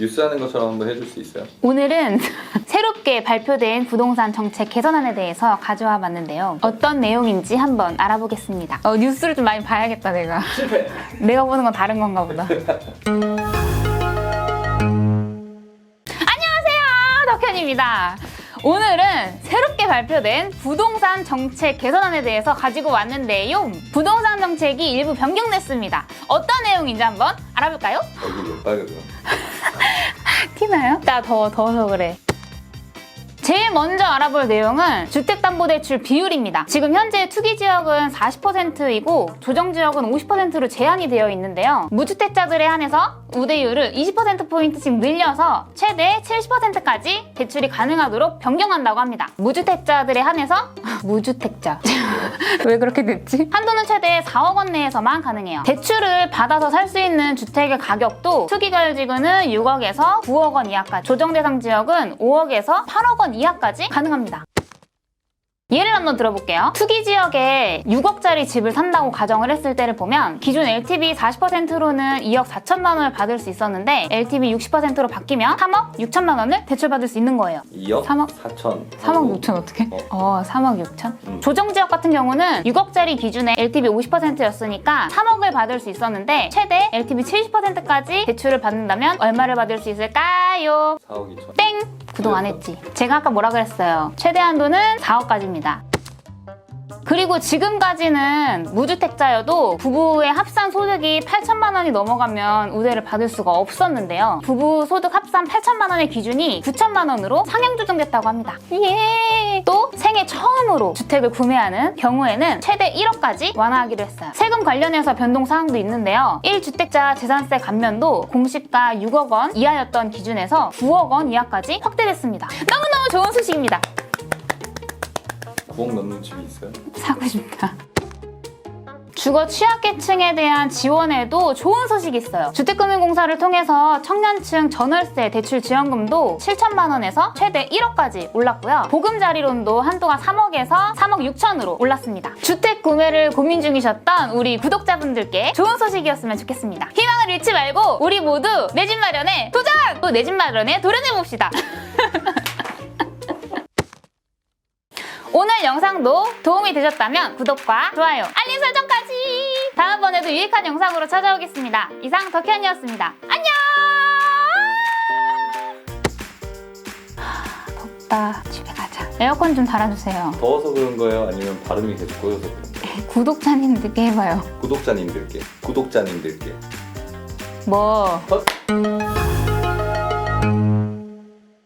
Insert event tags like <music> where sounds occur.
뉴스 하는 것처럼 한번 해줄 수 있어요? 오늘은 <laughs> 새롭게 발표된 부동산 정책 개선안에 대해서 가져와 봤는데요. 어떤 내용인지 한번 알아보겠습니다. 어, 뉴스를 좀 많이 봐야겠다, 내가. 실패! <laughs> 내가 보는 건 다른 건가 보다. <laughs> 안녕하세요, 덕현입니다. 오늘은 새롭게 발표된 부동산 정책 개선안에 대해서 가지고 왔는데요. 부동산 정책이 일부 변경됐습니다. 어떤 내용인지 한번 알아볼까요? 얼굴이 왜 빨개져요? <laughs> 티나요? 나 더워, 더워서 그래. 제일 먼저 알아볼 내용은 주택담보대출 비율입니다. 지금 현재 투기 지역은 40%이고 조정 지역은 50%로 제한이 되어 있는데요. 무주택자들에 한해서 우대율을 20%포인트씩 늘려서 최대 70%까지 대출이 가능하도록 변경한다고 합니다. 무주택자들에 한해서 <laughs> 무주택자. <laughs> 왜 그렇게 됐지? 한도는 최대 4억 원 내에서만 가능해요. 대출을 받아서 살 수 있는 주택의 가격도 투기가율 지구는 6억에서 9억 원 이하까지, 조정 대상 지역은 5억에서 8억 원 이하 까지 가능합니다. 예를 한번 들어볼게요. 투기 지역에 6억짜리 집을 산다고 가정을 했을 때를 보면 기존 LTV 40%로는 2억 4천만 원을 받을 수 있었는데 LTV 60%로 바뀌면 3억 6천만 원을 대출받을 수 있는 거예요. 2억? 3억? 4천 3억 6천 어떻게? 어. 어, 3억 6천? 음. 조정 지역 같은 경우는 6억짜리 기준에 LTV 50%였으니까 3억을 받을 수 있었는데 최대 LTV 70%까지 대출을 받는다면 얼마를 받을 수 있을까요? 4억 2천 땡! 구독 안 했지? 제가 아까 뭐라 그랬어요? 최대 한도는 4억까지입니다. 그리고 지금까지는 무주택자여도 부부의 합산 소득이 8천만 원이 넘어가면 우대를 받을 수가 없었는데요. 부부 소득 합산 8천만 원의 기준이 9천만 원으로 상향 조정됐다고 합니다. 예! 또 생애 처음으로 주택을 구매하는 경우에는 최대 1억까지 완화하기로 했어요. 세금 관련해서 변동 사항도 있는데요. 1주택자 재산세 감면도 공시가 6억 원 이하였던 기준에서 9억 원 이하까지 확대됐습니다. 너무너무 좋은 소식입니다. 9억 넘는 집이 있어요? 사고 싶다. 주거 취약계층에 대한 지원에도 좋은 소식이 있어요. 주택금융공사를 통해서 청년층 전월세 대출 지원금도 7천만 원에서 최대 1억까지 올랐고요. 보금자리론도 한도가 3억에서 3억 6천으로 올랐습니다. 주택 구매를 고민 중이셨던 우리 구독자분들께 좋은 소식이었으면 좋겠습니다. 희망을 잃지 말고 우리 모두 내 집 마련에 도전! 또 내 집 마련에 도전해 봅시다. <laughs> 오늘 영상도 도움이 되셨다면 구독과 좋아요, 알림 설정까지! 다음번에도 유익한 영상으로 찾아오겠습니다. 이상 덕현이었습니다. 안녕! 하, 덥다. 집에 가자. 에어컨 좀 달아주세요. 더워서 그런 거예요? 아니면 발음이 계속 꼬여서 그런 거예요? 구독자님들께 해봐요. 구독자님들께 구독자님들께 뭐, 헛!